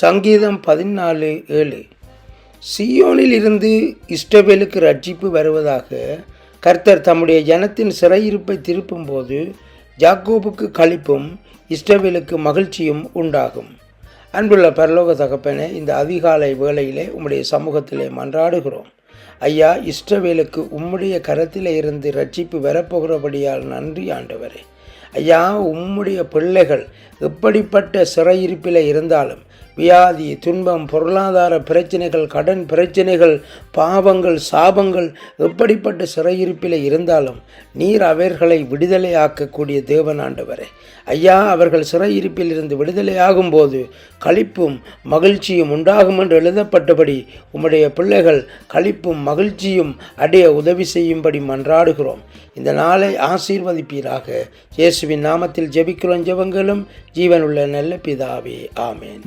சங்கீதம் பதினாலு ஏழு. சியோனில் இருந்து இஸ்டபேலுக்கு ரட்சிப்பு வருவதாக கர்த்தர் தம்முடைய ஜனத்தின் சிறையிருப்பை திருப்பும்போது ஜாக்கோபுக்கு களிப்பும் இஸ்டபேலுக்கு மகிழ்ச்சியும் உண்டாகும். அன்புள்ள பரலோக தகப்பனே இந்த அதிகாலை வேளையிலே உம்முடைய சமூகத்திலே மன்றாடுகிறோம். ஐயா இஷ்டவேலுக்கு உம்முடைய கரத்தில் இருந்து ரட்சிப்பு வரப்போகிறபடியால் நன்றி ஆண்டவரே. ஐயா உம்முடைய பிள்ளைகள் எப்படிப்பட்ட சிறையிருப்பில் இருந்தாலும் வியாதி துன்பம் பொருளாதார பிரச்சனைகள் கடன் பிரச்சனைகள் பாவங்கள் சாபங்கள் எப்படிப்பட்ட சிறையிருப்பில் இருந்தாலும் நீர் அவர்களை விடுதலையாக்கக்கூடிய தேவன் ஆண்டவரே. ஐயா அவர்கள் சிறையிருப்பில் இருந்து விடுதலையாகும் போது களிப்பும் மகிழ்ச்சியும் உண்டாகும் என்று எழுதப்பட்டபடி உம்முடைய பிள்ளைகள் செழிப்பும் மகிழ்ச்சியும் அடைய உதவி செய்யும்படி மன்றாடுகிறோம். இந்த நாளை ஆசீர்வதிப்பீராக. இயேசுவின் நாமத்தில் ஜெபிக்கிறோம் ஜெபங்களும். ஜீவனுள்ள நல்ல பிதாவே. ஆமேன்.